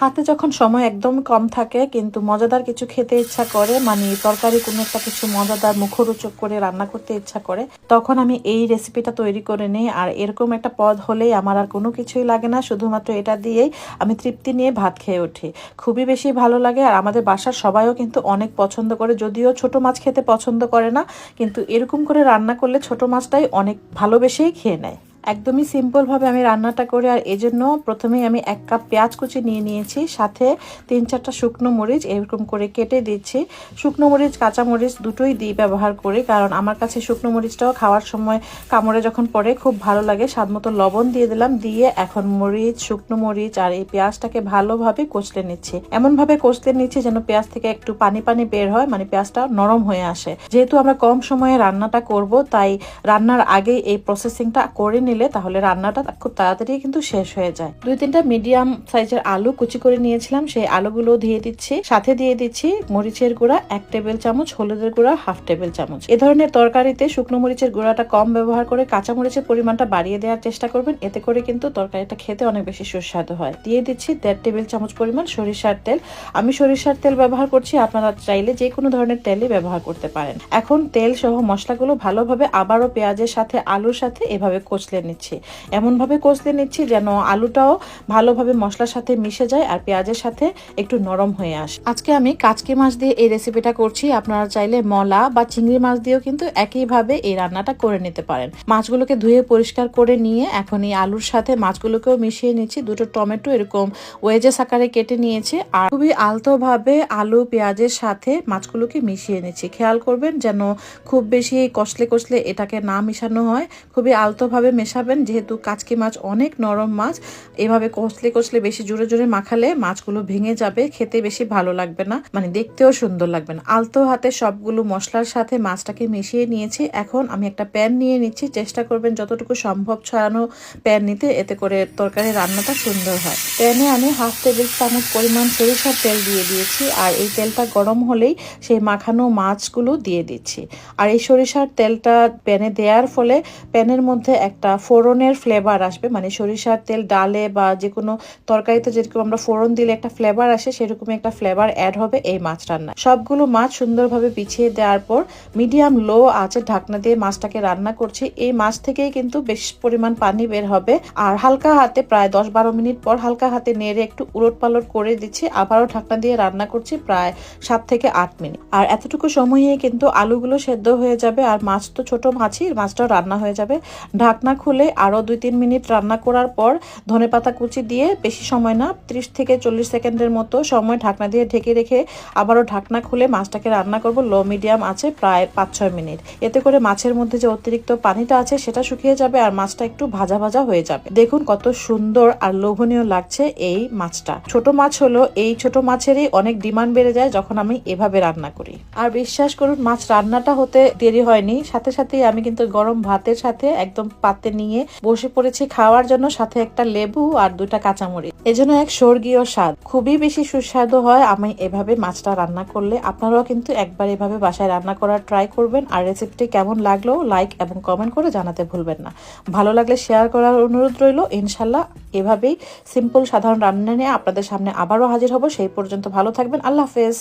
হাতে যখন সময় একদম কম থাকে, কিন্তু মজাদার কিছু খেতে ইচ্ছা করে মানে তরকারি কোনো একটা কিছু মজাদার মুখরোচক করে রান্না করতে ইচ্ছা করে, তখন আমি এই রেসিপিটা তৈরি করে নিই। আর এরকম একটা পদ হলেই আমার আর কোনো কিছুই লাগে না, শুধুমাত্র এটা দিয়েই আমি তৃপ্তি নিয়ে ভাত খেয়ে উঠি। খুবই বেশি ভালো লাগে, আর আমাদের বাসার সবাইও কিন্তু অনেক পছন্দ করে, যদিও ছোট মাছ খেতে পছন্দ করে না, কিন্তু এরকম করে রান্না করলে ছোট মাছটাই অনেক ভালোবেসেই খেয়ে নেয়। একদমই সিম্পলভাবে আমি রান্নাটা করি, আর এজন্য প্রথমেই আমি এক কাপ পেঁয়াজ কুচি নিয়ে নিয়েছি, সাথে তিন চারটা শুকনো মরিচ এরকম করে কেটে দিচ্ছি। শুকনো মরিচ, কাঁচা মরিচ দুটোই দিই ব্যবহার করি, কারণ আমার কাছে শুকনো মরিচটাও খাওয়ার সময় কামড়ে যখন পড়ে খুব ভালো লাগে, স্বাদ মতো লবণ দিয়ে দিলাম, দিয়ে এখন মরিচ, শুকনো মরিচ আর এই পেঁয়াজটাকে ভালোভাবে কচলে নিচ্ছি। এমনভাবে কচলে নিচ্ছি যেন পেঁয়াজ থেকে একটু পানি পানি বের হয় মানে পেঁয়াজটা নরম হয়ে আসে। যেহেতু আমরা কম সময়ে রান্নাটা করব, তাই রান্নার আগে এই প্রসেসিংটা করে নিলে তাহলে রান্নাটা খুব তাড়াতাড়ি কিন্তু শেষ হয়ে যায়। দুই তিনটা মিডিয়াম সাইজের আলু কুচি করে নিয়েছিলাম, সেই আলুগুলো দিয়ে দিচ্ছি। সাথে দিয়ে দিচ্ছি মরিচের গুঁড়া, এক টেবিল চামচ, হলুদের গুঁড়া হাফ টেবিল চামচ। এ ধরনের তরকারিতে শুকনো মরিচের গুঁড়াটা কম ব্যবহার করে কাঁচা মরিচের পরিমাণটা বাড়িয়ে দেওয়ার চেষ্টা করবেন, এতে করে কিন্তু তরকারিটা খেতে অনেক বেশি সুস্বাদু হয়। দিয়ে দিচ্ছি দেড় টেবিল চামচ পরিমাণ সরিষার তেল। আমি সরিষার তেল ব্যবহার করছি, আপনারা চাইলে যে কোনো ধরনের তেলই ব্যবহার করতে পারেন। এখন তেল সহ মশলাগুলো ভালোভাবে আবারও পেঁয়াজের সাথে, আলুর সাথে এভাবে কচলে নিচ্ছি। এমনভাবে কষলে নিচ্ছি যেন আলুটাও ভালোভাবে মশলার সাথে মিশে যায় আর পেঁয়াজের সাথে একটু নরম হয়ে আসে। আজকে আমি কাচকি মাছ দিয়ে এই রেসিপিটা করছি। আপনারা চাইলে মলা বা চিংড়ি মাছ দিয়েও কিন্তু একইভাবে এই রান্নাটা করে নিতে পারেন। মাছগুলোকে ধুয়ে পরিষ্কার করে নিয়ে এখন এই আলুর সাথে মাছগুলোকেও মিশিয়ে নিচ্ছি। দুটো টমেটো এরকম ওয়েজেস আকারে কেটে নিয়েছি আর খুবই আলতোভাবে আলু, পেঁয়াজের সাথে মাছগুলোকে মিশিয়ে নিচ্ছি। খেয়াল করবেন যেন খুব বেশি কষলে কষলে এটাকে না মিশানো হয়। খুবই আলতোভাবে মেশাবেন। যেহেতু কাচকি মাছ অনেক নরম মাছ, এভাবে কষলে কষলে বেশি জোরে জোরে মাখালে মাছগুলো ভেঙে যাবে, খেতে বেশি ভালো লাগবে না মানে দেখতেও সুন্দর লাগবে না। আলতো হাতে সবগুলো মশলার সাথে মাছটাকে মিশিয়ে নিয়েছি। এখন আমি একটা প্যান নিয়ে নিচ্ছি। চেষ্টা করবেন যতটুকু সম্ভব ছড়ানো প্যান নিতে, এতে করে তরকারি রান্নাটা সুন্দর হয়। প্যানে আমি হাফ টেবিল চামচ পরিমাণ সরিষার তেল দিয়ে দিয়েছি, আর এই তেলটা গরম হলেই সেই মাখানো মাছগুলো দিয়ে দিচ্ছি। আর এই সরিষার তেলটা প্যানে দেওয়ার ফলে প্যানের মধ্যে একটা ফোড়নের ফ্লেভার আসবে মানে সরিষার তেল, ডালে বা যে কোনো তরকারিতে যেরকম আমরা ফোড়ন দিলে একটা ফ্লেভার আসে, সেরকমই একটা ফ্লেভার অ্যাড হবে এই মাছ রান্না সবগুলো মাছ সুন্দরভাবে বিছিয়ে দেওয়ার পর মিডিয়াম লো আছে ঢাকনা দিয়ে মাছটাকে রান্না করছি। এই মাছ থেকেই কিন্তু বেশ পরিমাণ পানি বের হবে। আর হালকা হাতে প্রায় দশ বারো মিনিট পর হালকা হাতে নেড়ে একটু উলট পালট করে দিচ্ছি। আবারও ঢাকনা দিয়ে রান্না করছি প্রায় সাত থেকে আট মিনিট। আর এতটুকু সময়ে কিন্তু আলুগুলো সেদ্ধ হয়ে যাবে। আর মাছ তো ছোট মাছই, মাছটাও রান্না হয়ে যাবে। ঢাকনা খুলে আরও দুই তিন মিনিট রান্না করার পর ধনে পাতা কুচি দিয়ে বেশি সময় না, ত্রিশ থেকে চল্লিশ সেকেন্ডের মতো সময় ঢাকনা দিয়ে ঢেকে রেখে আবারও ঢাকনা খুলে মাছটাকে রান্না করব লো মিডিয়াম আছে প্রায় পাঁচ ছয় মিনিট। এতে করে মাছের মধ্যে যে অতিরিক্ত পানিটা আছে সেটা শুকিয়ে যাবে আর মাছটা একটু ভাজা ভাজা হয়ে যাবে। দেখুন কত সুন্দর আর লোভনীয় লাগছে এই মাছটা। ছোট মাছ হলো এই ছোট মাছেরই অনেক ডিমান্ড বেড়ে যায় যখন আমি এভাবে রান্না করি। আর বিশ্বাস করুন, মাছ রান্নাটা হতে দেরি হয়নি। সাথে সাথে আমি কিন্তু গরম ভাতের সাথে একদম পাতে নিয়ে বসে পড়েছি খাওয়ার জন্য সাথে একটা লেবু আর দুটা কাঁচামরিচ। এজন্য এক স্বর্গীয় স্বাদ। খুবই বেশি সুস্বাদু হয় আমি এভাবে মাছটা রান্না করলে। আপনারাও কিন্তু একবার এভাবে বাসায় রান্না করার ট্রাই করবেন। আর রেসিপিটি কেমন লাগল লাইক এবং কমেন্ট করে জানাতে ভুলবেন না। ভালো লাগলে শেয়ার করার অনুরোধ রইল। ইনশাল্লাহ এভাবেই সিম্পল সাধারণ রান্না নিয়ে আপনাদের সামনে আবারও হাজির হব। সেই পর্যন্ত ভালো থাকবেন। আল্লাহ হাফেজ।